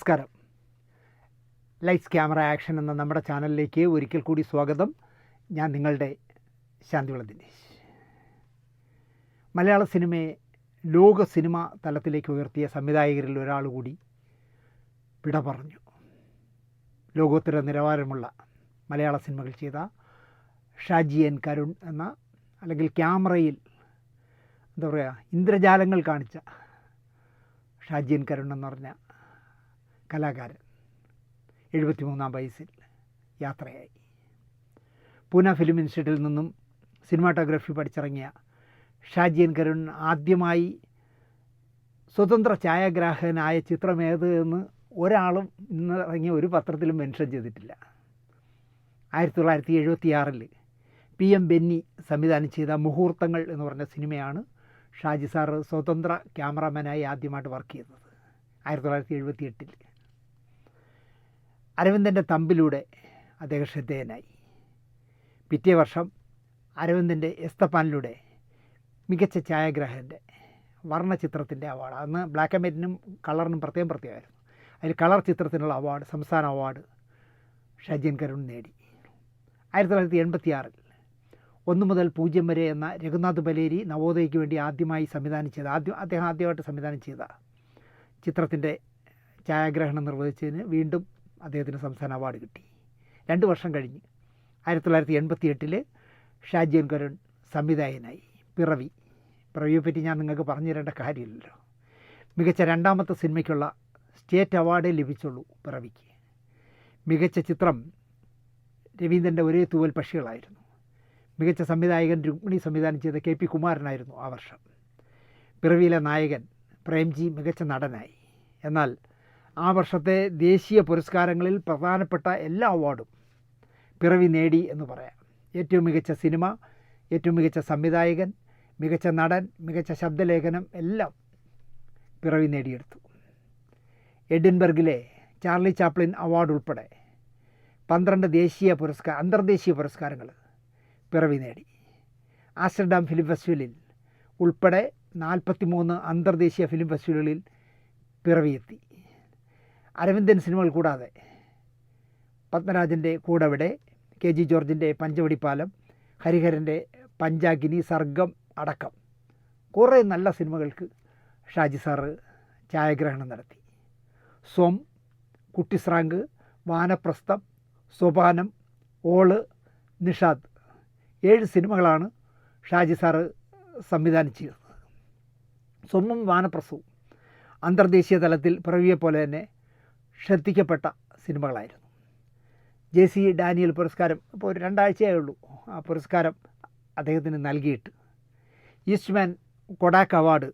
നമസ്കാരം. Lights camera action എന്ന നമ്മുടെ ചാനലിലേക്ക് ഒരിക്കൽ കൂടി സ്വാഗതം. ഞാൻ നിങ്ങളുടെ ശാന്തിവിള ദിനേശ്. മലയാള സിനിമയെ ലോക സിനിമ തലത്തിലേക്ക് ഉയർത്തിയ സംവിധായകരിൽ ഒരാൾ കൂടി വിട പറഞ്ഞു ലോകോത്തര നിലവാരമുള്ള മലയാള സിനിമകൾ ചെയ്ത ഷാജി എൻ കരുൺ എന്ന അല്ലെങ്കിൽ ക്യാമറയിൽ എന്താ പറയുക ഇന്ദ്രജാലങ്ങൾ കാണിച്ച ഷാജി എൻ കരുൺ എന്ന് പറഞ്ഞ കലാകാരൻ. എഴുപത്തിമൂന്നാം വയസ്സിൽ യാത്രയായി. പൂന ഫിലിം ഇൻസ്റ്റിറ്റ്യൂട്ടിൽ നിന്നും സിനിമാറ്റോഗ്രഫി പഠിച്ചിറങ്ങിയ ഷാജിയൻ കരുൺ ആദ്യമായി സ്വതന്ത്ര ഛായാഗ്രാഹകനായ ചിത്രം ഏത് എന്ന് ഒരാളും ഇന്ന് ഇറങ്ങിയ ഒരു പത്രത്തിലും മെൻഷൻ ചെയ്തിട്ടില്ല. ആയിരത്തി തൊള്ളായിരത്തി എഴുപത്തിയാറിൽ പി എം ബെന്നി സംവിധാനം ചെയ്ത മുഹൂർത്തങ്ങൾ എന്ന് പറഞ്ഞ സിനിമയാണ് ഷാജി സാറ് സ്വതന്ത്ര ക്യാമറാമാനായി ആദ്യമായിട്ട് വർക്ക് ചെയ്തത്. ആയിരത്തി തൊള്ളായിരത്തി എഴുപത്തി എട്ടിൽ അരവിന്ദന്റെ തമ്പിലൂടെ അദ്ദേഹം ശ്രദ്ധേയനായി. പിറ്റേ വർഷം അരവിന്ദന്റെ എസ്തപ്പാനിലൂടെ മികച്ച ഛായാഗ്രാഹകന്റെ വർണചിത്രത്തിന്റെ അവാർഡ്. അന്ന് ബ്ലാക്ക് ആൻഡ് വൈറ്റിനും കളറിനും പ്രത്യേകം പ്രത്യേകമായിരുന്നു. അതിൽ കളർ ചിത്രത്തിനുള്ള അവാർഡ് സംസ്ഥാന അവാർഡ് ഷജൻ കരുൺ നേടി. ആയിരത്തി തൊള്ളായിരത്തി എൺപത്തി ആറിൽ ഒന്ന് മുതൽ പൂജ്യം വരെ എന്ന രഘുനാഥ് ബലേരി നവോദയയ്ക്ക് വേണ്ടി ആദ്യമായി സംവിധാനം ചെയ്ത ആദ്യം അദ്ദേഹം ആദ്യമായിട്ട് സംവിധാനം ചെയ്ത ചിത്രത്തിന്റെ ഛായാഗ്രഹണം നിർവഹിച്ചതിന് വീണ്ടും അദ്ദേഹത്തിന് സംസ്ഥാന അവാർഡ് കിട്ടി. രണ്ട് വർഷം കഴിഞ്ഞ് ആയിരത്തി തൊള്ളായിരത്തി എൺപത്തി എട്ടിൽ ഷാജിയൻ കരുൺ സംവിധായകനായി. പിറവി. പിറവിയെപ്പറ്റി ഞാൻ നിങ്ങൾക്ക് പറഞ്ഞു തരേണ്ട കാര്യമില്ലല്ലോ. മികച്ച രണ്ടാമത്തെ സിനിമയ്ക്കുള്ള സ്റ്റേറ്റ് അവാർഡേ ലഭിച്ചുള്ളൂ പിറവിക്ക്. മികച്ച ചിത്രം രവീന്ദ്രന്റെ ഒരേ തൂവൽ പക്ഷികളായിരുന്നു. മികച്ച സംവിധായകൻ രുക്മിണി സംവിധാനം ചെയ്ത കെ പി കുമാരനായിരുന്നു ആ വർഷം. പിറവിയിലെ നായകൻ പ്രേംജി മികച്ച നടനായി. എന്നാൽ ആ വർഷത്തെ ദേശീയ പുരസ്കാരങ്ങളിൽ പ്രധാനപ്പെട്ട എല്ലാ അവാർഡും പിറവി നേടി എന്ന് പറയാം. ഏറ്റവും മികച്ച സിനിമ ഏറ്റവും മികച്ച സംവിധായകൻ മികച്ച നടൻ മികച്ച ശബ്ദലേഖനം എല്ലാം പിറവി നേടിയെടുത്തു. എഡിൻബർഗിലെ ചാർലി ചാപ്ലിൻ അവാർഡ് ഉൾപ്പെടെ പന്ത്രണ്ട് ദേശീയ പുരസ്കാര അന്തർദേശീയ പുരസ്കാരങ്ങൾ പിറവി നേടി. ആസ്റ്റർഡാം ഫിലിം ഫെസ്റ്റിവലിൽ ഉൾപ്പെടെ നാൽപ്പത്തി മൂന്ന് അന്തർദേശീയ ഫിലിം ഫെസ്റ്റിവലുകളിൽ പിറവിയെത്തി. അരവിന്ദൻ സിനിമകൾ കൂടാതെ പത്മരാജന്റെ കൂടവിടെ കെ ജി ജോർജിന്റെ പഞ്ചവടിപ്പാലം ഹരിഹരന്റെ പഞ്ചാഗിനി സർഗം അടക്കം. കുറേ നല്ല സിനിമകൾക്ക് ഷാജി സാറ് ഛായാഗ്രഹണം നടത്തി. സ്വം കുട്ടിസ്രാങ്ക് വാനപ്രസ്ഥം സോപാനം ഓൾ നിഷാദ് ഏഴ് സിനിമകളാണ് ഷാജി സാറ് സംവിധാനം ചെയ്തത് സ്വമ്മും വാനപ്രസവും അന്തർദേശീയ തലത്തിൽ പിറവിയെ പോലെ തന്നെ ശ്രദ്ധിക്കപ്പെട്ട സിനിമകളായിരുന്നു. ജെ സി ഡാനിയൽ പുരസ്കാരം ഇപ്പോൾ ഒരു രണ്ടാഴ്ചയേ ഉള്ളൂ. ആ പുരസ്കാരം അദ്ദേഹത്തിന് നൽകിയിട്ട്. ഈസ്റ്റ്മാൻ കൊഡാക്ക് അവാർഡ്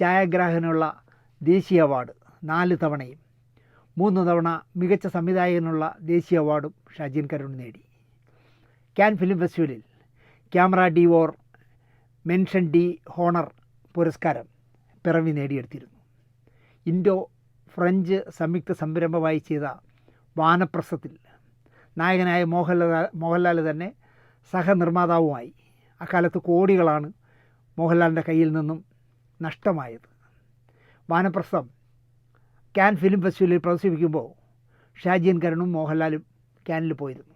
ഛായാഗ്രാഹകനുള്ള ദേശീയ അവാർഡ് നാല് തവണയും മൂന്ന് തവണ മികച്ച സംവിധായകനുള്ള ദേശീയ അവാർഡും ഷാജിൻ കരുൺ നേടി. ക്യാൻ ഫിലിം ഫെസ്റ്റിവലിൽ ക്യാമറ ഡി വോർ മെൻഷൻ ഡി ഹോണർ പുരസ്കാരം പിറവി നേടിയെടുത്തിരുന്നു. ഇൻഡോ ഫ്രഞ്ച് സംയുക്ത സംരംഭമായി ചെയ്ത വാനപ്രസത്തിൽ നായകനായ മോഹൻലാൽ മോഹൻലാൽ തന്നെ സഹനിർമ്മാതാവുമായി. അക്കാലത്ത് കോടികളാണ് മോഹൻലാലിന്റെ കയ്യിൽ നിന്നും നഷ്ടമായത്. വാനപ്രസ്ഥം ക്യാൻ ഫിലിം ഫെസ്റ്റിവലിൽ പ്രദർശിപ്പിക്കുമ്പോൾ ഷാജിയൻ കരുണും മോഹൻലാലും ക്യാനിൽ പോയിരുന്നു.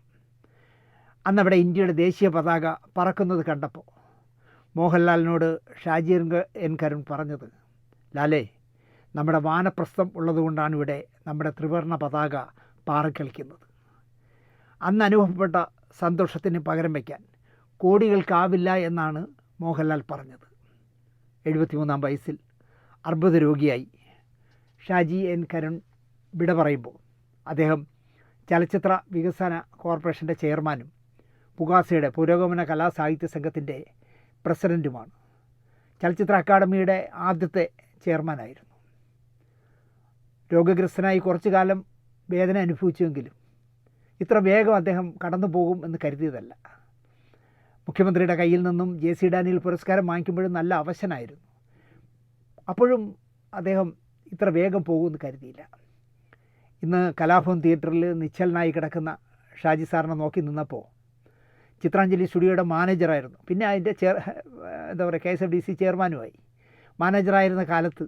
അന്നവിടെ ഇന്ത്യയുടെ ദേശീയ പതാക പറക്കുന്നത് കണ്ടപ്പോൾ മോഹൻലാലിനോട് ഷാജിയൻ എൻ കരുൺ പറഞ്ഞത് ലാലേ നമ്മുടെ വാനപ്രസ്ഥം ഉള്ളതുകൊണ്ടാണ് ഇവിടെ നമ്മുടെ ത്രിവർണ പതാക പാറിക്കളിക്കുന്നത് അന്ന് അനുഭവപ്പെട്ട സന്തോഷത്തിന് പകരം വയ്ക്കാൻ കോടികൾക്കാവില്ല എന്നാണ് മോഹൻലാൽ പറഞ്ഞത്. എഴുപത്തിമൂന്നാം വയസ്സിൽ അർബുദ രോഗിയായി. ഷാജി എൻ കരുൺ വിട പറയുമ്പോൾ അദ്ദേഹം ചലച്ചിത്ര വികസന കോർപ്പറേഷന്റെ ചെയർമാനും പുകാസയുടെ പുരോഗമന കലാ സാഹിത്യ സംഘത്തിന്റെ പ്രസിഡന്റുമാണ് ചലച്ചിത്ര അക്കാദമിയുടെ ആദ്യത്തെ ചെയർമാനായിരുന്നു. രോഗഗ്രസ്തനായി കുറച്ചു കാലം വേദന അനുഭവിച്ചുവെങ്കിലും ഇത്ര വേഗം അദ്ദേഹം കടന്നു പോകും എന്ന് കരുതിയതല്ല. മുഖ്യമന്ത്രിയുടെ കയ്യിൽ നിന്നും ജെ സി ഡാനിയൽ പുരസ്കാരം വാങ്ങിക്കുമ്പോഴും നല്ല അവശനായിരുന്നു. അപ്പോഴും അദ്ദേഹം ഇത്ര വേഗം പോകുമെന്ന് കരുതിയില്ല. ഇന്ന് കലാഭവൻ തിയേറ്ററിൽ നിശ്ചലനായി കിടക്കുന്ന ഷാജി സാറിനെ നോക്കി നിന്നപ്പോൾ ചിത്രാഞ്ജലി സ്റ്റുഡിയോയുടെ മാനേജറായിരുന്നു. പിന്നെ അതിന്റെ ചെയർ എന്താ പറയുക K S F D C ചെയർമാനുമായി. മാനേജറായിരുന്ന കാലത്ത്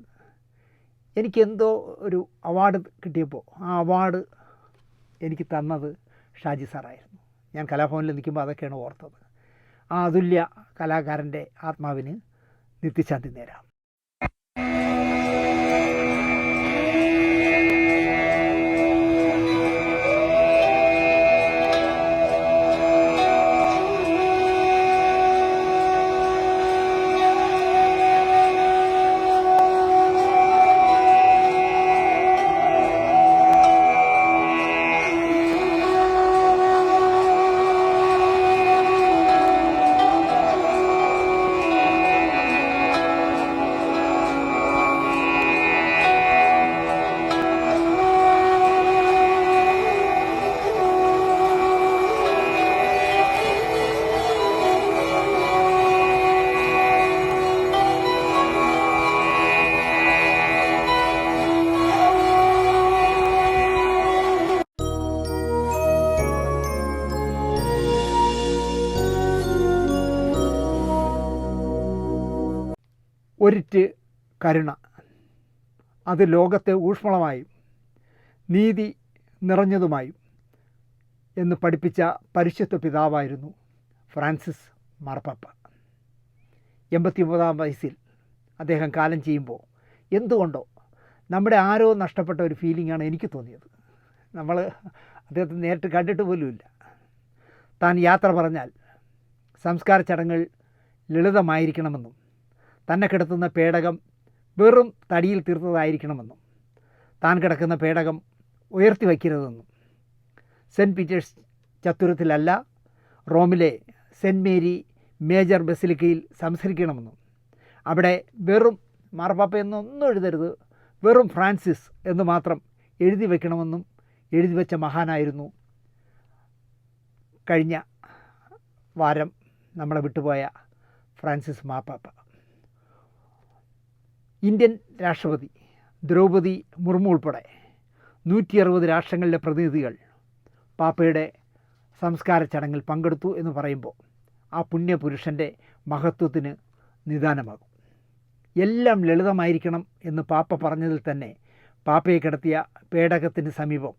എനിക്കെന്തോ ഒരു അവാർഡ് കിട്ടിയപ്പോൾ ആ അവാർഡ് എനിക്ക് തന്നത് ഷാജി സാറായിരുന്നു. ഞാൻ കലാഭവനിൽ നിൽക്കുമ്പോൾ അതൊക്കെയാണ് ഓർത്തത്. ആ അതുല്യ കലാകാരന്റെ ആത്മാവിന് നിത്യശാന്തി നേരാം. ഒരിറ്റ് കരുണ. അത് ലോകത്തെ ഊഷ്മളമായും നീതി നിറഞ്ഞതുമായും എന്ന് പഠിപ്പിച്ച പരിശുദ്ധ പിതാവായിരുന്നു ഫ്രാൻസിസ് മാർപ്പാപ്പ. എൺപത്തി ഒമ്പതാം വയസ്സിൽ അദ്ദേഹം കാലം ചെയ്യുമ്പോൾ എന്തുകൊണ്ടോ നമ്മുടെ ആരോ നഷ്ടപ്പെട്ട ഒരു ഫീലിംഗാണ് എനിക്ക് തോന്നിയത്. നമ്മൾ അദ്ദേഹത്തെ നേരിട്ട് കണ്ടിട്ട് പോലുമില്ല താൻ യാത്ര പറഞ്ഞാൽ സംസ്കാര ചടങ്ങുകൾ ലളിതമായിരിക്കണമെന്നും തന്നെ കിടത്തുന്ന പേടകം വെറും തടിയിൽ തീർത്തതായിരിക്കണമെന്നും താൻ കിടക്കുന്ന പേടകം ഉയർത്തി വയ്ക്കരുതെന്നും. സെന്റ് പീറ്റേഴ്സ് ചത്തുരത്തിലല്ല റോമിലെ സെന്റ് മേരി മേജർ ബസിലിക്കയിൽ സംസരിക്കണമെന്നും അവിടെ വെറും മാർപ്പാപ്പ എന്നൊന്നും എഴുതരുത് വെറും ഫ്രാൻസിസ് എന്ന് മാത്രം എഴുതി വയ്ക്കണമെന്നും എഴുതി വെച്ച മഹാനായിരുന്നു. കഴിഞ്ഞ വാരം നമ്മളെ വിട്ടുപോയ ഫ്രാൻസിസ് മാപ്പാപ്പ ഇന്ത്യൻ രാഷ്ട്രപതി ദ്രൗപദി മുർമു ഉൾപ്പെടെ നൂറ്റി അറുപത് രാഷ്ട്രങ്ങളിലെ പ്രതിനിധികൾ പാപ്പയുടെ സംസ്കാര ചടങ്ങിൽ പങ്കെടുത്തു എന്ന് പറയുമ്പോൾ ആ പുണ്യപുരുഷന്റെ മഹത്വത്തിന് നിദാനമാകും. എല്ലാം ലളിതമായിരിക്കണം എന്ന് പാപ്പ പറഞ്ഞതിൽ തന്നെ പാപ്പയെ കിടത്തിയ പേടകത്തിന് സമീപം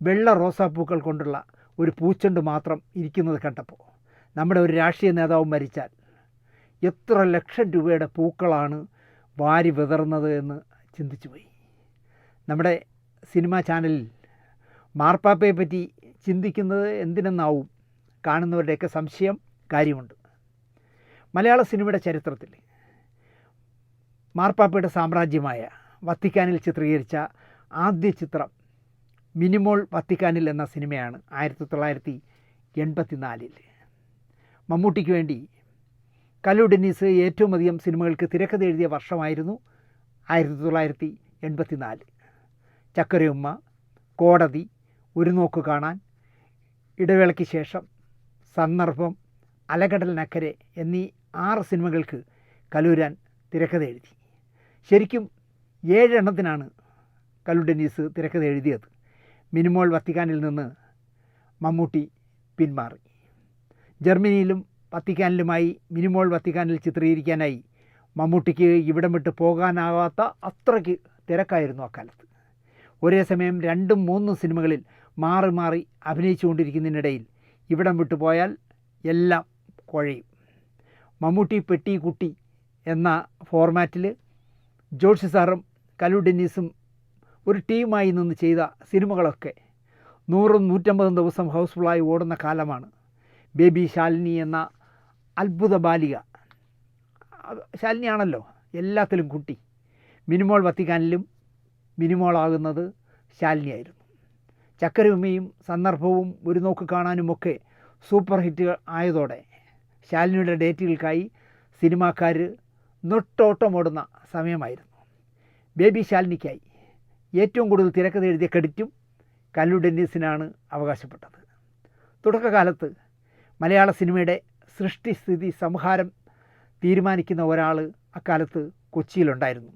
വെള്ള റോസാപ്പൂക്കൾ കൊണ്ടുള്ള ഒരു പൂച്ചെണ്ട് മാത്രം ഇരിക്കുന്നത് കണ്ടപ്പോൾ നമ്മുടെ ഒരു രാഷ്ട്രീയ നേതാവ് മരിച്ചാൽ എത്ര ലക്ഷം രൂപയുടെ പൂക്കളാണ് വാരി വിതറുന്നത് എന്ന് ചിന്തിച്ചു പോയി നമ്മുടെ സിനിമാ ചാനലിൽ മാർപ്പാപ്പയെ പറ്റി ചിന്തിക്കുന്നത് എന്തിനെന്നാവും കാണുന്നവരുടെയൊക്കെ സംശയം കാര്യമുണ്ട്. മലയാള സിനിമയുടെ ചരിത്രത്തിൽ മാർപ്പാപ്പയുടെ സാമ്രാജ്യമായ വത്തിക്കാനിൽ ചിത്രീകരിച്ച ആദ്യ ചിത്രം മിനിമോൾ വത്തിക്കാനിൽ എന്ന സിനിമയാണ് ആയിരത്തി തൊള്ളായിരത്തി എൺപത്തി നാലിൽ മമ്മൂട്ടിക്ക് വേണ്ടി കലു ഡെന്നീസ് ഏറ്റവും അധികം സിനിമകൾക്ക് തിരക്കഥ എഴുതിയ വർഷമായിരുന്നു ആയിരത്തി തൊള്ളായിരത്തി എൺപത്തി നാല് ചക്കരയുമ്മ കോടതി ഒരു നോക്ക് കാണാൻ ഇടവേളയ്ക്ക് ശേഷം സന്ദർഭം അലകടലിനക്കരെ എന്നീ ആറ് സിനിമകൾക്ക് കലൂരാൻ തിരക്കഥ എഴുതി ശരിക്കും ഏഴെണ്ണത്തിനാണ് കലു ഡെന്നീസ് തിരക്കഥ എഴുതിയത് മിനിമോൾ വത്തിക്കാനിൽ നിന്ന് മമ്മൂട്ടി പിന്മാറി. ജർമ്മനിയിലും വത്തിക്കാനിലുമായി മിനിമോൾ വത്തിക്കാനിൽ ചിത്രീകരിക്കാനായി. മമ്മൂട്ടിക്ക് ഇവിടം വിട്ട് പോകാനാവാത്ത അത്രയ്ക്ക് തിരക്കായിരുന്നു അക്കാലത്ത്. ഒരേ സമയം രണ്ടും മൂന്നും സിനിമകളിൽ മാറി മാറി അഭിനയിച്ചുകൊണ്ടിരിക്കുന്നതിനിടയിൽ ഇവിടം വിട്ടു പോയാൽ എല്ലാം കുഴയും. മമ്മൂട്ടി പെട്ടി കുട്ടി എന്ന ഫോർമാറ്റിൽ ജോർജ് സാറും കലു ഡെന്നീസും ഒരു ടീമായി നിന്ന് ചെയ്ത സിനിമകളൊക്കെ നൂറും നൂറ്റമ്പതും ദിവസം ഹൗസ്ഫുള്ളായി ഓടുന്ന കാലമാണ്. ബേബി ശാലിനി എന്ന അത്ഭുത ബാലിക ശാലിനിയാണല്ലോ എല്ലാത്തിലും കുട്ടി. മിനിമോൾ വത്തിക്കാനിലും മിനിമോളാകുന്നത് ശാലിനിയായിരുന്നു. ചക്കരയുമ്മയും സന്ദർഭവും ഒരു നോക്ക് കാണാനുമൊക്കെ സൂപ്പർ ഹിറ്റുകൾ ആയതോടെ ശാലിനിയുടെ ഡേറ്റുകൾക്കായി സിനിമാക്കാർ നൊട്ടോട്ടമോടുന്ന സമയമായിരുന്നു. ബേബി ശാലിനിക്കായി ഏറ്റവും കൂടുതൽ തിരക്കഥ എഴുതിയ ക്രെഡിറ്റും കല്ലു ഡെന്നീസിനാണ് അവകാശപ്പെട്ടത്. തുടക്കകാലത്ത് മലയാള സിനിമയുടെ സൃഷ്ടിസ്ഥിതി സംഹാരം തീരുമാനിക്കുന്ന ഒരാൾ അക്കാലത്ത് കൊച്ചിയിലുണ്ടായിരുന്നു.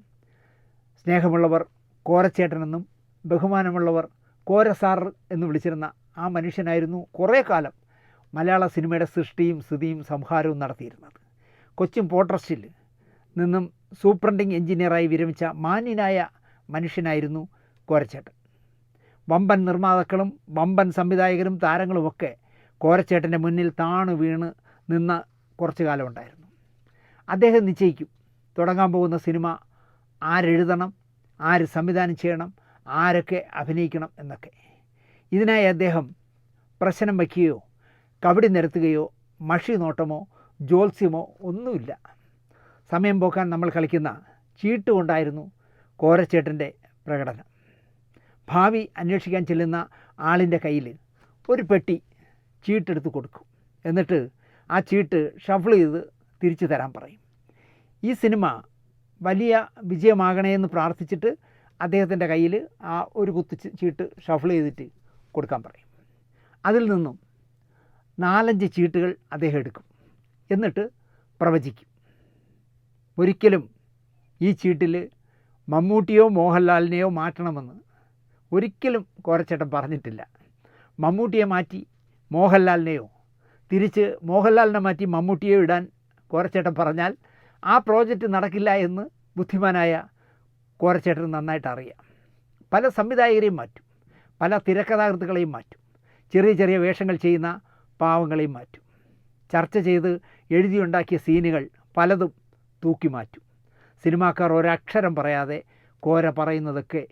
സ്നേഹമുള്ളവർ കോരച്ചേട്ടനെന്നും ബഹുമാനമുള്ളവർ കോരസാർ എന്ന് വിളിച്ചിരുന്ന ആ മനുഷ്യനായിരുന്നു കുറേ കാലം മലയാള സിനിമയുടെ സൃഷ്ടിയും സ്ഥിതിയും സംഹാരവും നടത്തിയിരുന്നത്. കൊച്ചിൻ പോട്രസ്റ്റിൽ നിന്നും സൂപ്രണ്ടിങ് എഞ്ചിനീയറായി വിരമിച്ച മാന്യനായ മനുഷ്യനായിരുന്നു കോരച്ചേട്ടൻ. വമ്പൻ നിർമ്മാതാക്കളും വമ്പൻ സംവിധായകരും താരങ്ങളുമൊക്കെ കോരച്ചേട്ടന്റെ മുന്നിൽ താണു വീണ് നിന്ന കുറച്ചു കാലം ഉണ്ടായിരുന്നു. അദ്ദേഹം നിശ്ചയിക്കും. തുടങ്ങാൻ പോകുന്ന സിനിമ ആരെഴുതണം ആര് സംവിധാനം ചെയ്യണം ആരൊക്കെ അഭിനയിക്കണം എന്നൊക്കെ. ഇതിനായി അദ്ദേഹം പ്രശ്നം വയ്ക്കുകയോ കബഡി നിരത്തുകയോ മഷി നോട്ടമോ ജ്യോത്സ്യമോ ഒന്നുമില്ല. സമയം പോക്കാൻ നമ്മൾ കളിക്കുന്ന ചീട്ടുകൊണ്ടായിരുന്നു കോരച്ചേട്ടന്റെ പ്രകടനം. ഭാവി അന്വേഷിക്കാൻ ചെല്ലുന്ന ആളിന്റെ കയ്യിൽ ഒരു പെട്ടി ചീട്ടെടുത്ത് കൊടുക്കും. എന്നിട്ട് ആ ചീട്ട് ഷഫിൾ ചെയ്ത് തിരിച്ചു തരാൻ പറയും. ഈ സിനിമ വലിയ വിജയമാകണേ എന്ന് പ്രാർത്ഥിച്ചിട്ട് അദ്ദേഹത്തിന്റെ കയ്യിൽ ആ ഒരു കുത്തു ചീട്ട് ഷഫിൾ ചെയ്തിട്ട് കൊടുക്കാൻ പറയും. അതിൽ നിന്നും നാലഞ്ച് ചീട്ടുകൾ അദ്ദേഹം എടുക്കും. എന്നിട്ട് പ്രവചിക്കും. ഒരിക്കലും ഈ ചീട്ടിൽ മമ്മൂട്ടിയോ മോഹൻലാലിനെയോ മാറ്റണമെന്ന് ഒരിക്കലും കോരച്ചേട്ടൻ പറഞ്ഞിട്ടില്ല. മമ്മൂട്ടിയെ മാറ്റി മോഹൻലാലിനെയോ തിരിച്ച് മോഹൻലാലിനെ മാറ്റി മമ്മൂട്ടിയെ ഇടാൻ കോരച്ചേട്ടൻ പറഞ്ഞാൽ ആ പ്രോജക്റ്റ് നടക്കില്ല എന്ന് ബുദ്ധിമാനായ കോരച്ചേട്ടന് നന്നായിട്ട് അറിയാം. പല സംവിധായകരെയും മാറ്റും പല തിരക്കഥാകൃത്തുക്കളെയും മാറ്റും ചെറിയ ചെറിയ വേഷങ്ങൾ ചെയ്യുന്ന പാവങ്ങളെയും മാറ്റും. ചർച്ച ചെയ്ത് എഴുതിയുണ്ടാക്കിയ സീനുകൾ പലതും തൂക്കി മാറ്റും. സിനിമാക്കാർ ഒരക്ഷരം പറയാതെ കോര പറയുന്നതൊക്കെ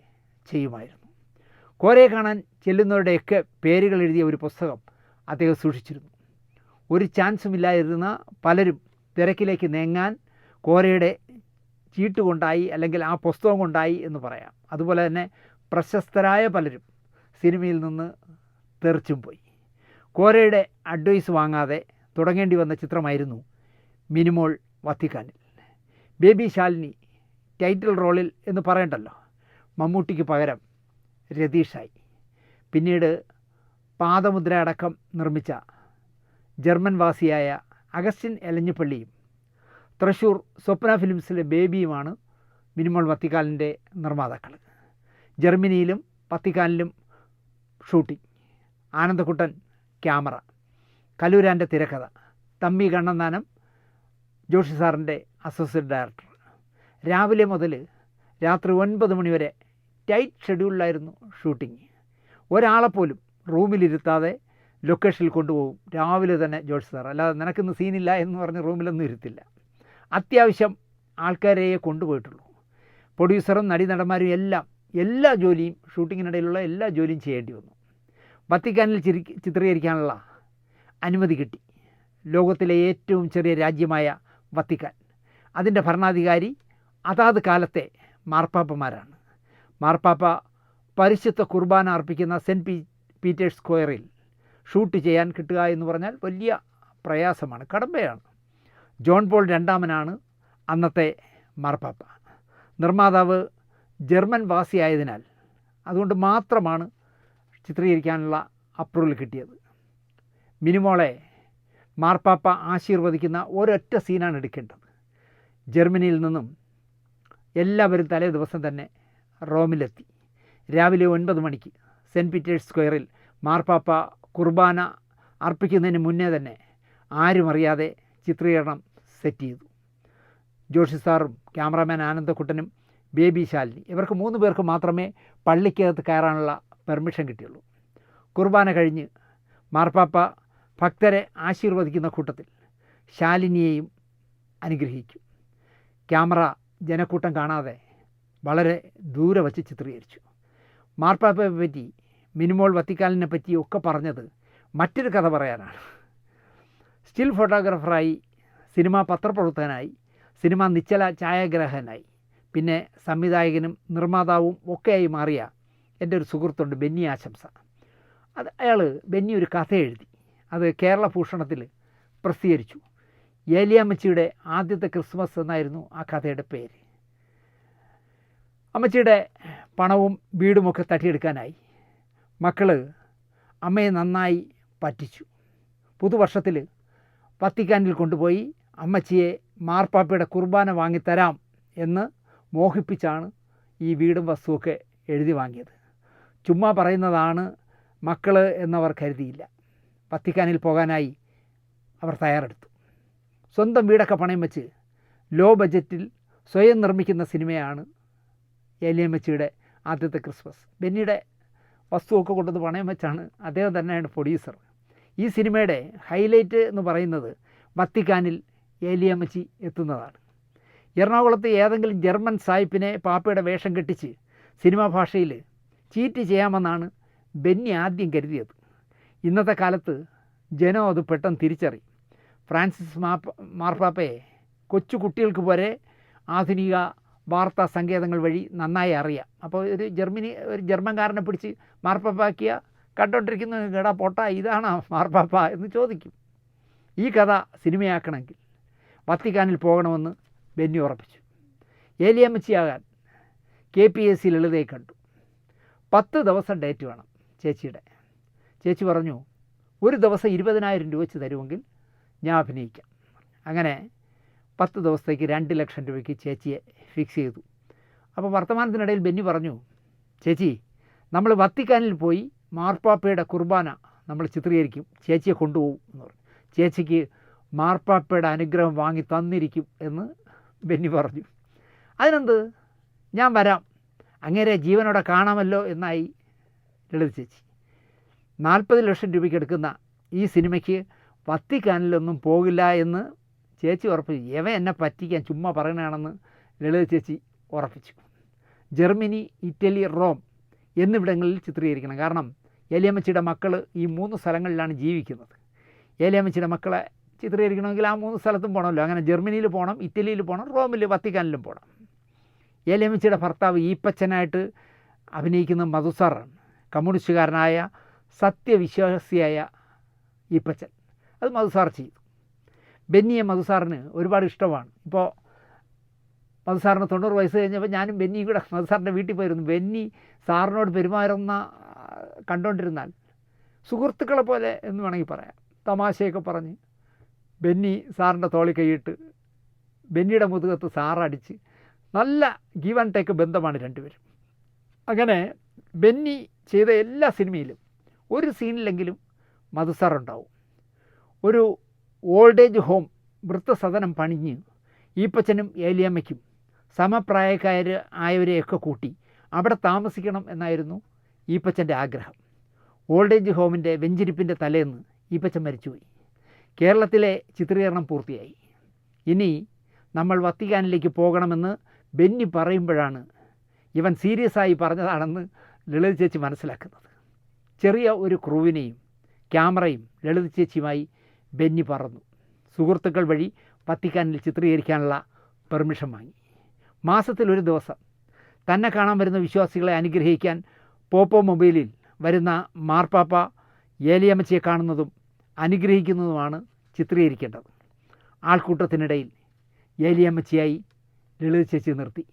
ചെയ്യുമായിരുന്നു. കോരയെ കാണാൻ ചെല്ലുന്നവരുടെയൊക്കെ പേരുകൾ എഴുതിയ ഒരു പുസ്തകം അദ്ദേഹം സൂക്ഷിച്ചിരുന്നു. ഒരു ചാൻസും ഇല്ലായിരുന്ന പലരും തിരക്കിലേക്ക് നീങ്ങാൻ കോരയുടെ ചീട്ട് കൊണ്ടായി അല്ലെങ്കിൽ ആ പുസ്തകം കൊണ്ടായി എന്ന് പറയാം. അതുപോലെ തന്നെ പ്രശസ്തരായ പലരും സിനിമയിൽ നിന്ന് തെറിച്ചും പോയി. കോരയുടെ അഡ്വൈസ് വാങ്ങാതെ തുടങ്ങേണ്ടി വന്ന ചിത്രമായിരുന്നു മിനിമോൾ വത്തിക്കാനിൽ. ബേബി ശാലിനി ടൈറ്റിൽ റോളിൽ എന്ന് പറയണ്ടല്ലോ. മമ്മൂട്ടിക്ക് പകരം രതീഷായി. പിന്നീട് പാദമുദ്ര അടക്കം നിർമ്മിച്ച ജർമ്മൻ വാസിയായ അഗസ്റ്റിൻ എലഞ്ഞപ്പള്ളിയും തൃശൂർ സ്വപ്ന ഫിലിംസിലെ ബേബിയുമാണ് മിനിമോൾ വത്തിക്കാലിന്റെ നിർമ്മാതാക്കൾ. ജർമ്മനിയിലും പത്തിക്കാലിലും ഷൂട്ടിംഗ്. ആനന്ദക്കുട്ടൻ ക്യാമറ. കലൂരാന്റെ തിരക്കഥ. തമ്മി കണ്ണന്താനം ജോഷി സാറിന്റെ അസോസിയേറ്റ് ഡയറക്ടർ. രാവിലെ മുതൽ രാത്രി ഒൻപത് മണിവരെ ടൈറ്റ് ഷെഡ്യൂളിലായിരുന്നു ഷൂട്ടിങ് ഒരാളെപ്പോലും റൂമിലിരുത്താതെ ലൊക്കേഷനിൽ കൊണ്ടുപോകും. രാവിലെ തന്നെ ജോർജ് സാർ അല്ലാതെ നിനക്കിന്ന് സീനില്ല എന്ന് പറഞ്ഞ് റൂമിലൊന്നും ഇരുത്തില്ല. അത്യാവശ്യം ആൾക്കാരെയെ കൊണ്ടുപോയിട്ടുള്ളൂ. പ്രൊഡ്യൂസറും നടീനടന്മാരും എല്ലാം എല്ലാ ജോലിയും ഷൂട്ടിങ്ങിനിടയിലുള്ള എല്ലാ ജോലിയും ചെയ്യേണ്ടി വന്നു. വത്തിക്കാനിൽ ചിരി ചിത്രീകരിക്കാനുള്ള അനുമതി കിട്ടി. ലോകത്തിലെ ഏറ്റവും ചെറിയ രാജ്യമായ വത്തിക്കാൻ. അതിന്റെ ഭരണാധികാരി അതാത് കാലത്തെ മാർപ്പാപ്പമാരാണ്. മാർപ്പാപ്പ പരിശുദ്ധ കുർബാന അർപ്പിക്കുന്ന സെന്റ് പീറ്റേഴ്സ് സ്ക്വയറിൽ ഷൂട്ട് ചെയ്യാൻ കിട്ടുക എന്ന് പറഞ്ഞാൽ വലിയ പ്രയാസമാണ്. കടമ്പയാണ്. ജോൺ പോൾ രണ്ടാമനാണ്. അന്നത്തെ മാർപ്പാപ്പ. നിർമ്മാതാവ് ജർമ്മൻ വാസിയായതിനാൽ അതുകൊണ്ട് മാത്രമാണ് ചിത്രീകരിക്കാനുള്ള അപ്രൂവൽ കിട്ടിയത്. മിനിമോളെ മാർപ്പാപ്പ ആശീർവദിക്കുന്ന ഒരൊറ്റ സീനാണ് എടുക്കേണ്ടത്. ജർമ്മനിയിൽ നിന്നും എല്ലാവരും തലേ ദിവസം തന്നെ റോമിലെത്തി. രാവിലെ ഒൻപത് മണിക്ക് സെന്റ് പീറ്റേഴ്സ് സ്ക്വയറിൽ മാർപ്പാപ്പ കുർബാന അർപ്പിക്കുന്നതിന് മുന്നേ തന്നെ ആരും അറിയാതെ ചിത്രീകരണം സെറ്റ് ചെയ്തു. ജോഷി സാറും ക്യാമറാമാൻ ആനന്ദക്കുട്ടനും ബേബി ശാലിനി ഇവർക്ക് മൂന്ന് പേർക്ക് മാത്രമേ പള്ളിക്കകത്ത് കയറാനുള്ള പെർമിഷൻ കിട്ടിയുള്ളൂ. കുർബാന കഴിഞ്ഞ് മാർപ്പാപ്പ ഭക്തരെ ആശീർവദിക്കുന്ന കൂട്ടത്തിൽ ശാലിനിയെയും അനുഗ്രഹിച്ചു ക്യാമറ ജനക്കൂട്ടം കാണാതെ വളരെ ദൂരെ വച്ച് ചിത്രീകരിച്ചു. മാർപ്പാപ്പയെ പറ്റി മിനിമോൾ വത്തിക്കാലിനെ പറ്റി ഒക്കെ പറഞ്ഞത് മറ്റൊരു കഥ പറയാനാണ്. സ്റ്റിൽ ഫോട്ടോഗ്രാഫറായി സിനിമാ പത്രപ്രവർത്തകനായി സിനിമ നിശ്ചല ഛായാഗ്രാഹകനായി പിന്നെ സംവിധായകനും നിർമ്മാതാവും ഒക്കെയായി മാറിയ എന്റെ ഒരു സുഹൃത്തുണ്ട് ബെന്നി ആശംസ. അത് അയാൾ ബെന്നി ഒരു കഥ എഴുതി. അത് കേരള ഭൂഷണത്തിൽ പ്രസിദ്ധീകരിച്ചു. ഏലിയമ്മച്ചിയുടെ ആദ്യത്തെ ക്രിസ്മസ് എന്നായിരുന്നു ആ കഥയുടെ പേര്. അമ്മച്ചിയുടെ പണവും വീടുമൊക്കെ തട്ടിയെടുക്കാനായി. മക്കൾ അമ്മയെ നന്നായി പറ്റിച്ചു. പുതുവർഷത്തിൽ വത്തിക്കാനിൽ കൊണ്ടുപോയി അമ്മച്ചിയെ മാർപ്പാപ്പയുടെ കുർബാന വാങ്ങിത്തരാം എന്ന് മോഹിപ്പിച്ചാണ് ഈ വീടും വസ്തുവൊക്കെ എഴുതി വാങ്ങിയത്. ചുമ്മാ പറയുന്നതാണ് മക്കൾ എന്നവർ കരുതിയില്ല. വത്തിക്കാനിൽ പോകാനായി അവർ തയ്യാറെടുത്തു. സ്വന്തം വീടൊക്കെ പണയം വെച്ച് ലോ ബജറ്റിൽ സ്വയം നിർമ്മിക്കുന്ന സിനിമയാണ് ഏലിയമ്മച്ചിയുടെ ആദ്യത്തെ ക്രിസ്മസ്. ബെന്നിയുടെ വസ്തുവൊക്കെ കൊണ്ടുവന്ന് പണയം വെച്ചാണ് അദ്ദേഹം തന്നെയാണ് പ്രൊഡ്യൂസർ ഈ സിനിമയുടെ ഹൈലൈറ്റ് എന്ന് പറയുന്നത് വത്തിക്കാനിൽ ഏലിയമ്മച്ചി എത്തുന്നതാണ്. എറണാകുളത്ത് ഏതെങ്കിലും ജർമ്മൻ സായിപ്പിനെ പാപ്പയുടെ വേഷം കെട്ടിച്ച് സിനിമാ ഭാഷയിൽ ചീറ്റ് ചെയ്യാമെന്നാണ് ബെന്നി ആദ്യം കരുതിയത്. ഇന്നത്തെ കാലത്ത് ജനം അത് പെട്ടെന്ന് തിരിച്ചറിയും ഫ്രാൻസിസ് മാർപ്പാപ്പയെ കൊച്ചു കുട്ടികൾക്ക് വരെ ആധുനിക വാർത്താ സങ്കേതങ്ങൾ വഴി നന്നായി അറിയാം. അപ്പോൾ ഒരു ജർമ്മനി ഒരു ജർമ്മൻകാരനെ പിടിച്ച് മാർപ്പാപ്പാക്കിയ കണ്ടോണ്ടിരിക്കുന്ന കേടാ പൊട്ട ഇതാണോ മാർപ്പാപ്പ എന്ന് ചോദിക്കും. ഈ കഥ സിനിമയാക്കണമെങ്കിൽ വത്തിക്കാനിൽ പോകണമെന്ന് ബെന്നി ഉറപ്പിച്ചു. ഏലിയമ്മച്ചിയാകാൻ കെ പി എസ് സി ലളിതയെ കണ്ടു. പത്ത് ദിവസം ഡേറ്റ് വേണം ചേച്ചിയുടെ. ചേച്ചി പറഞ്ഞു ഒരു ദിവസം ഇരുപതിനായിരം രൂപ വെച്ച് തരുമെങ്കിൽ ഞാൻ അഭിനയിക്കാം. അങ്ങനെ പത്ത് ദിവസത്തേക്ക് രണ്ട് ലക്ഷം രൂപയ്ക്ക് ചേച്ചിയെ ഫിക്സ് ചെയ്തു. അപ്പോൾ വർത്തമാനത്തിനിടയിൽ ബെന്നി പറഞ്ഞു ചേച്ചി നമ്മൾ വത്തിക്കാനിൽ പോയി മാർപ്പാപ്പയുടെ കുർബാന നമ്മൾ ചിത്രീകരിക്കും ചേച്ചിയെ കൊണ്ടുപോകും എന്ന് പറഞ്ഞു. ചേച്ചിക്ക് മാർപ്പാപ്പയുടെ അനുഗ്രഹം വാങ്ങി തന്നിരിക്കും എന്ന് ബെന്നി പറഞ്ഞു. അതിനെന്ത്? ഞാൻ വരാം. അങ്ങേരെ ജീവനോടെ കാണാമല്ലോ എന്നായി ലളിത ചേച്ചി. നാൽപ്പത് ലക്ഷം രൂപയ്ക്ക് എടുക്കുന്ന ഈ സിനിമയ്ക്ക് വത്തിക്കാനിലൊന്നും പോകില്ല എന്ന് ചേച്ചി ഉറപ്പിച്ചു. എവ എന്നെ പറ്റിക്കാൻ ചുമ്മാ പറയണതാണെന്ന് ലളിത ചേച്ചി ഉറപ്പിച്ചു. ജർമ്മനി ഇറ്റലി റോം എന്നിവിടങ്ങളിൽ ചിത്രീകരിക്കണം. കാരണം ഏലിയമ്മച്ചിയുടെ മക്കൾ ഈ മൂന്ന് സ്ഥലങ്ങളിലാണ് ജീവിക്കുന്നത്. ഏലിയമ്മച്ചിയുടെ മക്കളെ ചിത്രീകരിക്കണമെങ്കിൽ ആ മൂന്ന് സ്ഥലത്തും പോകണമല്ലോ അങ്ങനെ ജർമ്മനിയിൽ പോകണം ഇറ്റലിയിൽ പോകണം റോമിൽ വത്തിക്കാനിലും പോകണം ഏലിയമ്മച്ചിയുടെ ഭർത്താവ് ഈപ്പച്ചനായിട്ട് അഭിനയിക്കുന്ന മധുസാറാണ് കമ്മ്യൂണിസ്റ്റുകാരനായ സത്യവിശ്വാസിയായ ഈപ്പച്ചൻ. അത് മധുസാർ ചെയ്തു. ബെന്നിയെ മധുസാറിന് ഒരുപാട് ഇഷ്ടമാണ്. ഇപ്പോൾ മധുസാറിന് തൊണ്ണൂറ് വയസ്സ് കഴിഞ്ഞപ്പോൾ ഞാനും ബെന്നിയും കൂടെ മധുസാറിന്റെ വീട്ടിൽ പോയിരുന്നു. ബെന്നി സാറിനോട് പെരുമാറുന്ന കണ്ടുകൊണ്ടിരുന്നാൽ സുഹൃത്തുക്കളെ പോലെ എന്ന് വേണമെങ്കിൽ പറയാം. തമാശയൊക്കെ പറഞ്ഞ് ബെന്നി സാറിന്റെ തോളി കൈയിട്ട് ബെന്നിയുടെ മുതുകത്ത് സാറടിച്ച് നല്ല ഗീവ് ആൻഡ് ടേക്ക് ബന്ധമാണ് രണ്ടുപേരും. അങ്ങനെ ബെന്നി ചെയ്ത എല്ലാ സിനിമയിലും ഒരു സീനിലെങ്കിലും മധുസാറുണ്ടാവും. ഒരു ഓൾഡ് ഏജ് ഹോം വൃത്തസദനം പണിഞ്ഞ് ഈപ്പച്ചനും ഏലിയമ്മയ്ക്കും സമപ്രായക്കാർ ആയവരെയൊക്കെ കൂട്ടി അവിടെ താമസിക്കണം എന്നായിരുന്നു ഈപ്പച്ചന്റെ ആഗ്രഹം. ഓൾഡ് ഏജ് ഹോമിന്റെ വെഞ്ചിരിപ്പിന്റെ തലേന്ന് ഈപ്പച്ചൻ മരിച്ചുപോയി. കേരളത്തിലെ ചിത്രീകരണം പൂർത്തിയായി. ഇനി നമ്മൾ വത്തിക്കാനിലേക്ക് പോകണമെന്ന് ബെന്നി പറയുമ്പോഴാണ് ഇവൻ സീരിയസ് ആയി പറഞ്ഞതാണെന്ന് ലളിത ചേച്ചി മനസ്സിലാക്കുന്നത്. ചെറിയ ഒരു ക്രൂവിനെയും ക്യാമറയും ലളിത ചേച്ചിയുമായി ബെന്നി പറന്നു. സുഹൃത്തുക്കൾ വഴി വത്തിക്കാനിൽ ചിത്രീകരിക്കാനുള്ള പെർമിഷൻ വാങ്ങി. മാസത്തിൽ ഒരു ദിവസം തന്നെ കാണാൻ വരുന്ന വിശ്വാസികളെ അനുഗ്രഹിക്കാൻ പോപ്പോ മൊബൈലിൽ വരുന്ന മാർപ്പാപ്പ ഏലിയമ്മച്ചിയെ കാണുന്നതും അനുഗ്രഹിക്കുന്നതുമാണ് ചിത്രീകരിക്കേണ്ടത്. ആൾക്കൂട്ടത്തിനിടയിൽ ഏലിയമ്മച്ചിയായി ലളിത ചേച്ചി നിർത്തി.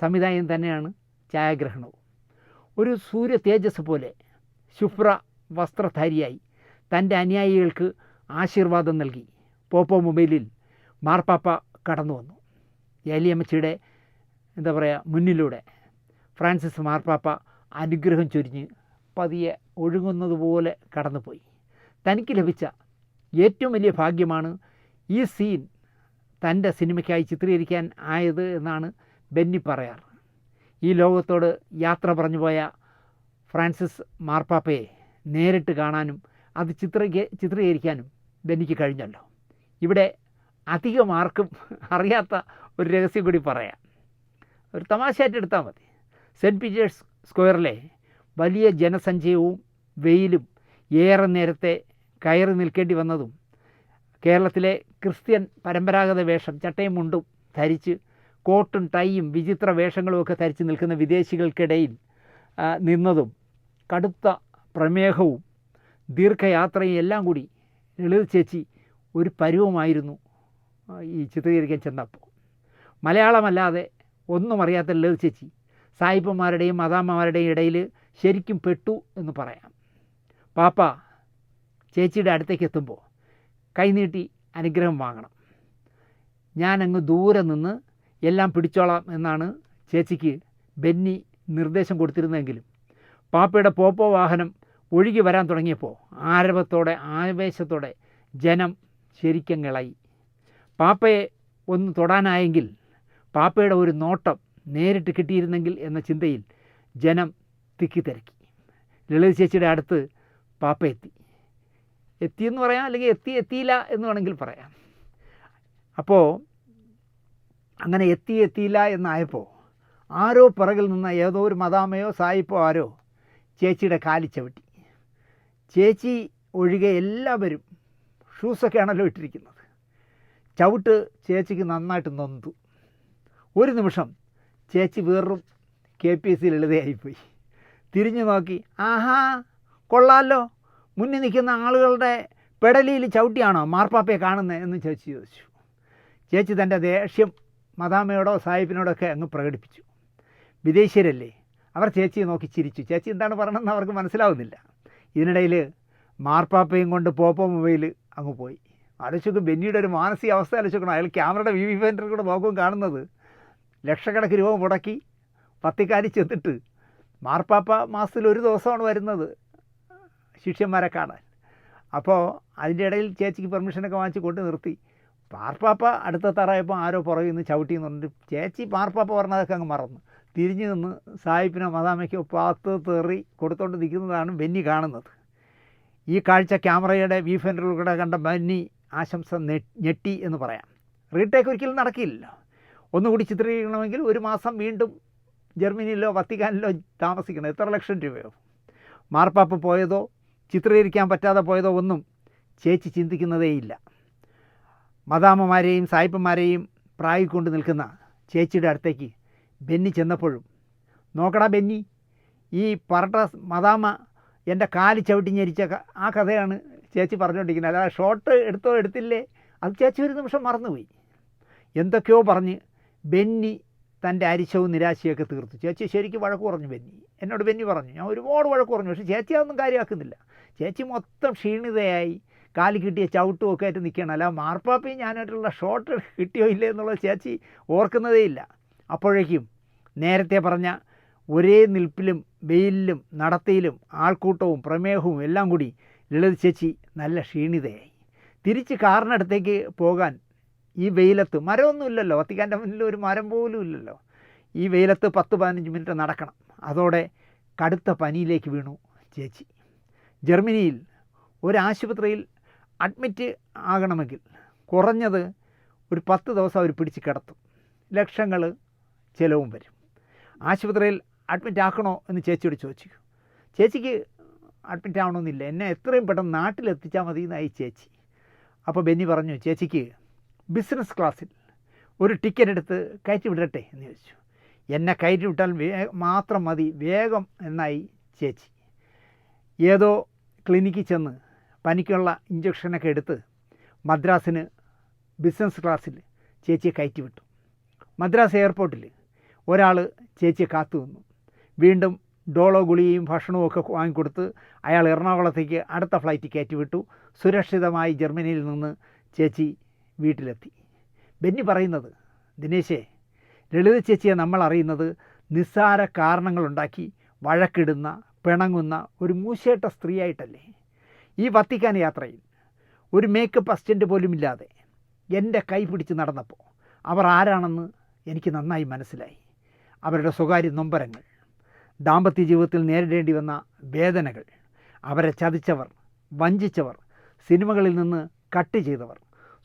സംവിധായകൻ തന്നെയാണ് ഛായാഗ്രഹണവും. ഒരു സൂര്യ തേജസ് പോലെ ശുഭ്ര വസ്ത്രധാരിയായി തന്റെ അനുയായികൾക്ക് ആശീർവാദം നൽകി. പോപ്പോ മൊബൈലിൽ മാർപ്പാപ്പ കടന്നു വന്നു. ഏലിയമ്മച്ചിയുടെ എന്താ പറയുക മുന്നിലൂടെ ഫ്രാൻസിസ് മാർപ്പാപ്പ അനുഗ്രഹം ചൊരിഞ്ഞ് പതിയെ ഒഴുകുന്നത് പോലെ കടന്നുപോയി. തനിക്ക് ലഭിച്ച ഏറ്റവും വലിയ ഭാഗ്യമാണ് ഈ സീൻ തന്റെ സിനിമയ്ക്കായി ചിത്രീകരിക്കാൻ ആയത് എന്നാണ് ബെന്നി പറയാറ്. ഈ ലോകത്തോട് യാത്ര പറഞ്ഞു പോയ ഫ്രാൻസിസ് മാർപ്പാപ്പയെ നേരിട്ട് കാണാനും അത് ചിത്ര ചിത്രീകരിക്കാനും ബെന്നിക്ക് കഴിഞ്ഞല്ലോ. ഇവിടെ അധികം ആർക്കും അറിയാത്ത ഒരു രഹസ്യം കൂടി പറയാം. ഒരു തമാശയായിട്ട് എടുത്താൽ മതി. സെന്റ് പീറ്റേഴ്സ് സ്ക്വയറിലെ വലിയ ജനസഞ്ചയവും വെയിലും ഏറെ നേരത്തെ കയറി നിൽക്കേണ്ടി വന്നതും കേരളത്തിലെ ക്രിസ്ത്യൻ പരമ്പരാഗത വേഷം ചട്ടയും മുണ്ടും ധരിച്ച് കോട്ടും ടൈയും വിചിത്ര വേഷങ്ങളുമൊക്കെ ധരിച്ച് നിൽക്കുന്ന വിദേശികൾക്കിടയിൽ നിന്നതും കടുത്ത പ്രമേഹവും ദീർഘയാത്രയും എല്ലാം കൂടി ലളിത ചേച്ചി ഒരു പരുവമായിരുന്നു ഈ ചിത്രീകരിക്കാൻ ചെന്നപ്പോൾ. മലയാളമല്ലാതെ ഒന്നും അറിയാത്ത ലളിത ചേച്ചി സായിപ്പന്മാരുടെയും മദാമ്മമാരുടെയും ഇടയിൽ ശരിക്കും പെട്ടു എന്ന് പറയാം. പാപ്പ ചേച്ചിയുടെ അടുത്തേക്ക് എത്തുമ്പോൾ കൈനീട്ടി അനുഗ്രഹം വാങ്ങണം. ഞാനങ്ങ് ദൂരെ നിന്ന് എല്ലാം പിടിച്ചോളാം എന്നാണ് ചേച്ചിക്ക് ബെന്നി നിർദ്ദേശം കൊടുത്തിരുന്നെങ്കിലും പാപ്പയുടെ പോപ്പോ വാഹനം ഒഴുകി വരാൻ തുടങ്ങിയപ്പോൾ ആരവത്തോടെ ആവേശത്തോടെ ജനം ശരിക്കും പാപ്പയെ ഒന്ന് തൊടാനായെങ്കിൽ പാപ്പയുടെ ഒരു നോട്ടം നേരിട്ട് കിട്ടിയിരുന്നെങ്കിൽ എന്ന ചിന്തയിൽ ജനം തിക്കി തിരക്കി. ലളിത ചേച്ചിയുടെ അടുത്ത് പാപ്പ എത്തി. എത്തിയെന്ന് പറയാം അല്ലെങ്കിൽ എത്തി എത്തിയില്ല എന്ന് വേണമെങ്കിൽ പറയാം. അപ്പോൾ അങ്ങനെ എത്തി എത്തിയില്ല എന്നായപ്പോൾ ആരോ പിറകിൽ നിന്ന് ഏതോ ഒരു മദാമയോ സായിപ്പോ ആരോ ചേച്ചിയുടെ കാലി ചവിട്ടി. ചേച്ചി ഒഴികെ എല്ലാവരും ഷൂസൊക്കെയാണല്ലോ ഇട്ടിരിക്കുന്നത്. ചവിട്ട് ചേച്ചിക്ക് നന്നായിട്ട് നൊന്തു. ഒരു നിമിഷം ചേച്ചി വേറും കെ പി എസ് സി ലളിതയായിപ്പോയി തിരിഞ്ഞു നോക്കി ആഹാ കൊള്ളാമല്ലോ മുന്നിൽ നിൽക്കുന്ന ആളുകളുടെ പെടലിയിൽ ചവിട്ടിയാണോ മാർപ്പാപ്പയെ കാണുന്നത് എന്ന് ചേച്ചി ചോദിച്ചു. ചേച്ചി തന്റെ ദേഷ്യം മദാമയോടോ സാഹിബിനോടോ ഒക്കെ അങ്ങ് പ്രകടിപ്പിച്ചു. വിദേശീയരല്ലേ? അവർ ചേച്ചിയെ നോക്കി ചിരിച്ചു. ചേച്ചി എന്താണ് പറയണമെന്ന് അവർക്ക് മനസ്സിലാവുന്നില്ല. ഇതിനിടയിൽ മാർപ്പാപ്പയും കൊണ്ട് പോപ്പ മൊബൈൽ അങ്ങ് പോയി. ആലോചിക്കും ബെന്നിയുടെ ഒരു മാനസിക അവസ്ഥ ആലോചിക്കണം അയാൾ ക്യാമറയുടെ വി വി ഫെൻഡറിൽ കൂടെ നോക്കും കാണുന്നത്. ലക്ഷക്കണക്കിന് രൂപ മുടക്കി പത്തിക്കാരി ചെന്നിട്ട് മാർപ്പാപ്പ മാസത്തിൽ ഒരു ദിവസമാണ് വരുന്നത് ശിഷ്യന്മാരെ കാണാൻ. അപ്പോൾ അതിന്റെ ഇടയിൽ ചേച്ചിക്ക് പെർമിഷനൊക്കെ വാങ്ങിച്ച് കൊണ്ട് നിർത്തി. മാർപ്പാപ്പ അടുത്ത തറയപ്പോൾ ആരോ പുറകിൽ നിന്ന് ചവിട്ടി എന്ന് പറഞ്ഞിട്ട് ചേച്ചി മാർപ്പാപ്പ പറഞ്ഞതൊക്കെ അങ്ങ് മറന്നു. തിരിഞ്ഞു നിന്ന് സായിപ്പിനോ മദാമയ്ക്കോ പാത്ത് തെറി കൊടുത്തോണ്ട് നിൽക്കുന്നതാണ് ബെന്നി കാണുന്നത്. ഈ കാഴ്ച ക്യാമറയുടെ വി ഫെൻഡറിലൂടെ കണ്ട ബെന്നി ആശംസ ഞെട്ടി എന്ന് പറയാം. റീടേക്ക് ഒരിക്കലും നടക്കില്ലല്ലോ ഒന്നുകൂടി ചിത്രീകരിക്കണമെങ്കിൽ ഒരു മാസം വീണ്ടും ജർമ്മനിയിലോ വത്തിക്കാനിലോ താമസിക്കണം. എത്ര ലക്ഷം രൂപയോ? മാർപ്പാപ്പ് പോയതോ ചിത്രീകരിക്കാൻ പറ്റാതെ പോയതോ ഒന്നും ചേച്ചി ചിന്തിക്കുന്നതേയില്ല മദാമ്മമാരെയും സായിപ്പന്മാരെയും പ്രായിക്കൊണ്ട് നിൽക്കുന്ന ചേച്ചിയുടെ അടുത്തേക്ക് ബെന്നി ചെന്നപ്പോഴും. നോക്കടാ ബെന്നി ഈ പറട്ട മദാമ എന്റെ കാൽ ചവിട്ടി ഞെരിച്ച ആ കഥയാണ് ചേച്ചി പറഞ്ഞുകൊണ്ടിരിക്കുന്നത് അല്ലാതെ ഷോട്ട് എടുത്തോ എടുത്തില്ലേ? അത് ചേച്ചി ഒരു നിമിഷം മറന്നുപോയി. എന്തൊക്കെയോ പറഞ്ഞ് ബെന്നി തന്റെ അരിശവും നിരാശയൊക്കെ തീർത്തു. ചേച്ചി ശരിക്കും വഴക്ക് പറഞ്ഞു ബെന്നി. എന്നോട് ബെന്നി പറഞ്ഞു ഞാൻ ഒരുപാട് വഴക്ക് പറഞ്ഞു പക്ഷേ ചേച്ചി അതൊന്നും കാര്യമാക്കുന്നില്ല. ചേച്ചി മൊത്തം ക്ഷീണിതയായി. കാൽ കിട്ടിയ ചവിട്ടും ഒക്കെ ആയിട്ട് നിൽക്കുകയാണ്. അല്ല മാർപ്പാപ്പയും ഞാനായിട്ടുള്ള ഷോട്ട് കിട്ടിയോ ഇല്ലേ എന്നുള്ളത് ചേച്ചി ഓർക്കുന്നതേ ഇല്ല അപ്പോഴേക്കും നേരത്തെ പറഞ്ഞ ഒരേ നിൽപ്പിലും വെയിലിലും നടത്തിയിലും ആൾക്കൂട്ടവും പ്രമേഹവും എല്ലാം കൂടി ലളിത ചേച്ചി നല്ല ക്ഷീണിതയായി. തിരിച്ച് കാറിനടുത്തേക്ക് പോകാൻ ഈ വെയിലത്ത് മരമൊന്നുമില്ലല്ലോ. വത്തിക്കാന്റെ മുന്നിൽ ഒരു മരം പോലും ഇല്ലല്ലോ. ഈ വെയിലത്ത് പത്ത് പതിനഞ്ച് മിനിറ്റ് നടക്കണം. അതോടെ കടുത്ത പനിയിലേക്ക് വീണു ചേച്ചി. ജർമ്മനിയിൽ ഒരാശുപത്രിയിൽ അഡ്മിറ്റ് ആകണമെങ്കിൽ കുറഞ്ഞത് ഒരു പത്ത് ദിവസം അവർ പിടിച്ച് കിടത്തും. ലക്ഷങ്ങൾ ചിലവും വരും. ആശുപത്രിയിൽ അഡ്മിറ്റ് ആക്കണോ എന്ന് ചേച്ചിയോട് ചോദിച്ചു. ചേച്ചിക്ക് അഡ്മിറ്റ് ആവണമെന്നില്ല. എന്നെ എത്രയും പെട്ടെന്ന് നാട്ടിലെത്തിച്ചാൽ മതി എന്നായി ചേച്ചി. അപ്പോൾ ബെന്നി പറഞ്ഞു ചേച്ചിക്ക് ബിസിനസ് ക്ലാസ്സിൽ ഒരു ടിക്കറ്റ് എടുത്ത് കയറ്റി വിടട്ടെ എന്ന് ചോദിച്ചു. എന്നെ കയറ്റി വിട്ടാൽ മാത്രം മതി വേഗം എന്നായി ചേച്ചി. ഏതോ ക്ലിനിക്കിൽ ചെന്ന് പനിക്കുള്ള ഇഞ്ചക്ഷനൊക്കെ എടുത്ത് മദ്രാസിന് ബിസിനസ് ക്ലാസ്സിൽ ചേച്ചിയെ കയറ്റി വിട്ടു. മദ്രാസ് എയർപോർട്ടിൽ ഒരാൾ ചേച്ചിയെ കാത്തു നിന്നു. വീണ്ടും ഡോളോ ഗുളിയും ഭക്ഷണവും ഒക്കെ വാങ്ങിക്കൊടുത്ത് അയാൾ എറണാകുളത്തേക്ക് അടുത്ത ഫ്ലൈറ്റ് കയറ്റിവിട്ടു. സുരക്ഷിതമായി ജർമ്മനിയിൽ നിന്ന് ചേച്ചി വീട്ടിലെത്തി. ബെന്നി പറയുന്നത് ദിനേശേ ലളിത ചേച്ചിയെ നമ്മൾ അറിയുന്നത് നിസ്സാര കാരണങ്ങളുണ്ടാക്കി വഴക്കിടുന്ന പിണങ്ങുന്ന ഒരു മൂശേട്ട സ്ത്രീയായിട്ടല്ലേ? ഈ വത്തിക്കാൻ യാത്രയിൽ ഒരു മേക്കപ്പ് അസിസ്റ്റന്റ് പോലുമില്ലാതെ എന്റെ കൈ പിടിച്ച് നടന്നപ്പോൾ അവർ ആരാണെന്ന് എനിക്ക് നന്നായി മനസ്സിലായി. അവരുടെ സ്വകാര്യ നൊമ്പരങ്ങൾ ദാമ്പത്യ ജീവിതത്തിൽ നേരിടേണ്ടി വന്ന വേദനകൾ അവരെ ചതിച്ചവർ വഞ്ചിച്ചവർ സിനിമകളിൽ നിന്ന് കട്ട് ചെയ്തവർ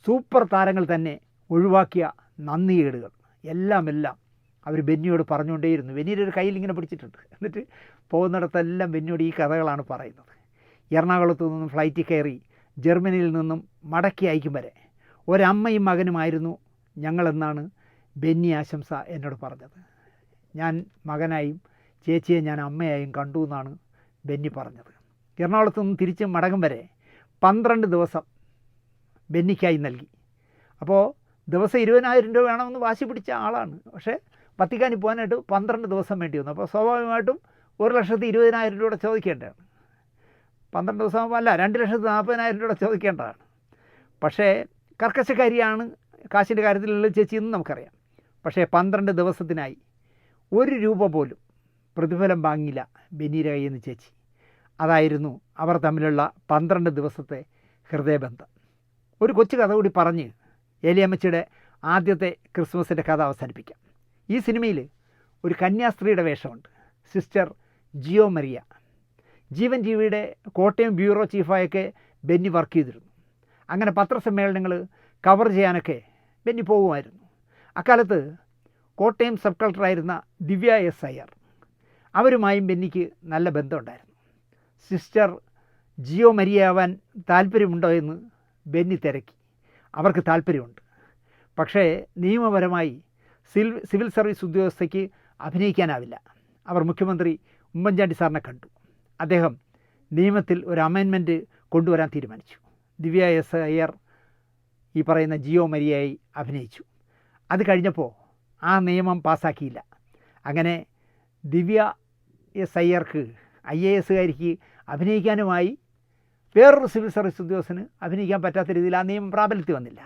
സൂപ്പർ താരങ്ങൾ തന്നെ ഒഴിവാക്കിയ നന്ദികേടുകൾ. എല്ലാം എല്ലാം അവർ ബെന്നിയോട് പറഞ്ഞുകൊണ്ടേയിരുന്നു. ബെന്നിയുടെ ഒരു കയ്യിൽ ഇങ്ങനെ പിടിച്ചിട്ടുണ്ട്. എന്നിട്ട് പോകുന്നിടത്തെല്ലാം ബെന്നിയോട് ഈ കഥകളാണ് പറയുന്നത്. എറണാകുളത്ത് നിന്നും ഫ്ലൈറ്റിൽ കയറി ജർമ്മനിയിൽ നിന്നും മടക്കി അയക്കും വരെ ഒരമ്മയും മകനുമായിരുന്നു ഞങ്ങളെന്നാണ് ബെന്നി ആശംസ എന്നോട് പറഞ്ഞത്. ഞാൻ മകനായും ചേച്ചിയെ ഞാൻ അമ്മയായും കണ്ടു എന്നാണ് ബെന്നി പറഞ്ഞത്. എറണാകുളത്ത് നിന്ന് തിരിച്ച് മടങ്ങും വരെ പന്ത്രണ്ട് ദിവസം ബെന്നിക്കായി നൽകി. അപ്പോൾ ദിവസം ഇരുപതിനായിരം രൂപ വേണമെന്ന് വാശി പിടിച്ച ആളാണ്. പക്ഷേ വത്തിക്കാനിൽ പോകാനായിട്ട് പന്ത്രണ്ട് ദിവസം വേണ്ടി വന്നു. അപ്പോൾ സ്വാഭാവികമായിട്ടും ഒരു ലക്ഷത്തി ഇരുപതിനായിരം രൂപ ചോദിക്കേണ്ടതാണ്. പന്ത്രണ്ട് ദിവസം അല്ല രണ്ട് ലക്ഷത്തി നാൽപ്പതിനായിരം രൂപ ചോദിക്കേണ്ടതാണ്. പക്ഷേ കർക്കശക്കാരിയാണ് കാശിന്റെ കാര്യത്തിലുള്ള ചേച്ചി എന്ന് നമുക്കറിയാം. പക്ഷേ പന്ത്രണ്ട് ദിവസത്തിനായി ഒരു രൂപ പോലും പ്രതിഫലം വാങ്ങില്ല ബെന്നീര എന്ന് ചേച്ചി. അതായിരുന്നു അവർ തമ്മിലുള്ള പന്ത്രണ്ട് ദിവസത്തെ ഹൃദയബന്ധം. ഒരു കൊച്ചു കഥ കൂടി പറഞ്ഞ് ഏലിയമ്മച്ചിയുടെ ആദ്യത്തെ ക്രിസ്മസിന്റെ കഥ അവസാനിപ്പിക്കാം. ഈ സിനിമയിൽ ഒരു കന്യാസ്ത്രീയുടെ വേഷമുണ്ട്. Sister Jio Maria. ജീവൻ ജീവിയുടെ കോട്ടയം ബ്യൂറോ ചീഫായൊക്കെ ബെന്നി വർക്ക് ചെയ്തിരുന്നു. അങ്ങനെ പത്രസമ്മേളനങ്ങൾ കവർ ചെയ്യാനൊക്കെ ബെന്നി പോകുമായിരുന്നു. അക്കാലത്ത് കോട്ടയം സബ് കളക്ടറായിരുന്ന ദിവ്യ എസ് അയ്യർ അവരുമായും ബെന്നിക്ക് നല്ല ബന്ധമുണ്ടായിരുന്നു. സിസ്റ്റർ ജിയോ മരിയാവാൻ താല്പര്യമുണ്ടോ എന്ന് ബെന്നി തിരക്കി. അവർക്ക് താല്പര്യമുണ്ട്. പക്ഷേ നിയമപരമായി സിവിൽ സർവീസ് ഉദ്യോഗസ്ഥയ്ക്ക് അഭിനയിക്കാനാവില്ല. അവർ മുഖ്യമന്ത്രി ഉമ്മൻചാണ്ടി സാറിനെ കണ്ടു. അദ്ദേഹം നിയമത്തിൽ ഒരു അമെൻമെന്റ് കൊണ്ടുവരാൻ തീരുമാനിച്ചു. ദിവ്യ എസ് അയ്യർ ഈ പറയുന്ന ജിയോ മരിയായി അഭിനയിച്ചു. അത് കഴിഞ്ഞപ്പോൾ ആ നിയമം പാസ്സാക്കിയില്ല അങ്ങനെ ദിവ്യ എസ് അയ്യർക്ക് ഐ എ എസുകാരിക്ക് അഭിനയിക്കാനുമായി വേറൊരു സിവിൽ സർവീസ് ഉദ്യോഗസ്ഥന് അഭിനയിക്കാൻ പറ്റാത്ത രീതിയിൽ ആ നിയമം പ്രാബല്യത്തിൽ വന്നില്ല.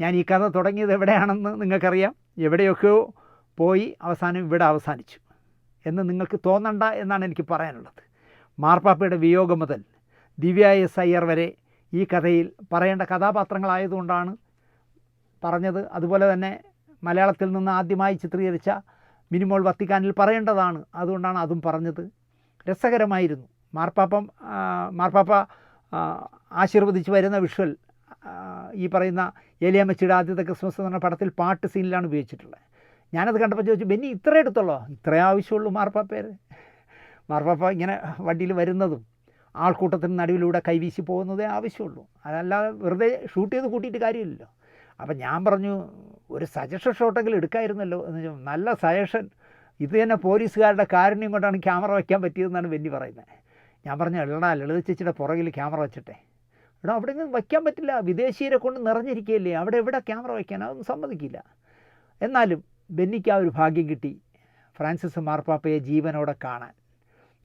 ഞാൻ ഈ കഥ തുടങ്ങിയത് എവിടെയാണെന്ന് നിങ്ങൾക്കറിയാം. എവിടെയൊക്കെയോ പോയി അവസാനം ഇവിടെ അവസാനിച്ചു. എന്ന് നിങ്ങൾക്ക് തോന്നണ്ട എന്നാണ് എനിക്ക് പറയാനുള്ളത്. മാർപ്പാപ്പയുടെ വിയോഗം മുതൽ ദിവ്യ എസ് അയ്യർ വരെ ഈ കഥയിൽ പറയേണ്ട കഥാപാത്രങ്ങളായതുകൊണ്ടാണ് പറഞ്ഞത്. അതുപോലെ തന്നെ മലയാളത്തിൽ നിന്ന് ആദ്യമായി ചിത്രീകരിച്ച മിനിമോൾ വത്തിക്കാനിൽ പറയേണ്ടതാണ്. അതുകൊണ്ടാണ് അതും പറഞ്ഞത്. രസകരമായിരുന്നു. മാർപ്പാപ്പം മാർപ്പാപ്പ ആശീർവദിച്ചു വരുന്ന വിഷ്വൽ ഈ പറയുന്ന ഏലിയാമ്മച്ചിയുടെ ആദ്യത്തെ ക്രിസ്മസ് എന്ന് പറഞ്ഞ പടത്തിൽ പാട്ട് സീനിലാണ് ഉപയോഗിച്ചിട്ടുള്ളത്. ഞാനത് കണ്ടപ്പോൾ ചോദിച്ചു ബെന്നി ഇത്ര എടുത്തുള്ളോ? ഇത്രേ ആവശ്യമുള്ളൂ മാർപ്പാപ്പേര് മാർപ്പാപ്പ ഇങ്ങനെ വണ്ടിയിൽ വരുന്നതും ആൾക്കൂട്ടത്തിന് നടുവിലൂടെ കൈവീശി പോകുന്നതേ ആവശ്യമുള്ളൂ. അതല്ലാതെ വെറുതെ ഷൂട്ട് ചെയ്ത് കൂട്ടിയിട്ട് കാര്യമില്ലല്ലോ. അപ്പം ഞാൻ പറഞ്ഞു ഒരു സജഷൻ ഷോട്ടെങ്കിലും എടുക്കായിരുന്നല്ലോ. എന്ന് നല്ല സജഷൻ ഇത് തന്നെ പോലീസുകാരുടെ കാരുണ്യം കൊണ്ടാണ് ക്യാമറ വയ്ക്കാൻ പറ്റിയതെന്നാണ് വെന്നി പറയുന്നത് ഞാൻ പറഞ്ഞു എടാ ലളിത ചേച്ചിയുടെ പുറകിൽ ക്യാമറ വെച്ചിട്ടെ. എടാ അവിടെ നിന്ന് വയ്ക്കാൻ പറ്റില്ല. വിദേശീയരെ കൊണ്ട് നിറഞ്ഞിരിക്കുകയല്ലേ. അവിടെ എവിടെ ക്യാമറ വയ്ക്കാൻ? അതൊന്നും സമ്മതിക്കില്ല. എന്നാലും ബെന്നിക്ക് ആ ഒരു ഭാഗ്യം കിട്ടി. ഫ്രാൻസിസ് മാർപ്പാപ്പയെ ജീവനോടെ കാണാൻ.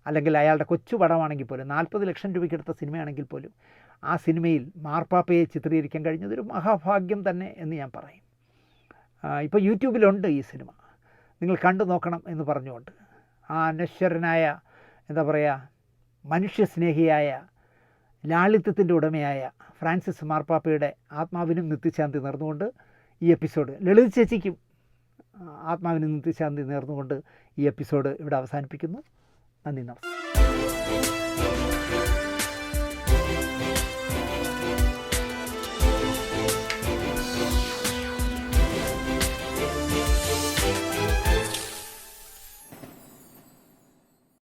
അല്ലെങ്കിൽ അയാളുടെ കൊച്ചു പടമാണെങ്കിൽ പോലും നാൽപ്പത് ലക്ഷം രൂപയ്ക്ക് എടുത്ത സിനിമയാണെങ്കിൽ പോലും ആ സിനിമയിൽ മാർപ്പാപ്പയെ ചിത്രീകരിക്കാൻ കഴിഞ്ഞത് ഒരു മഹാഭാഗ്യം തന്നെ എന്ന് ഞാൻ പറയും. ഇപ്പോൾ യൂട്യൂബിലുണ്ട് ഈ സിനിമ. നിങ്ങൾ കണ്ടു നോക്കണം എന്ന് പറഞ്ഞുകൊണ്ട്. ആ അനശ്വരനായ എന്താ പറയുക മനുഷ്യസ്നേഹിയായ ലാളിത്യത്തിന്റെ ഉടമയായ ഫ്രാൻസിസ് മാർപ്പാപ്പയുടെ ആത്മാവിനും നിത്യശാന്തി നേർന്നുകൊണ്ട് ഈ എപ്പിസോഡ് ലളിത ചേച്ചിക്കും ആത്മാവിന് നിത്യശാന്തി നേർന്നുകൊണ്ട് ഈ എപ്പിസോഡ് ഇവിടെ അവസാനിപ്പിക്കുന്നു. നന്ദി നമസ്കാരം.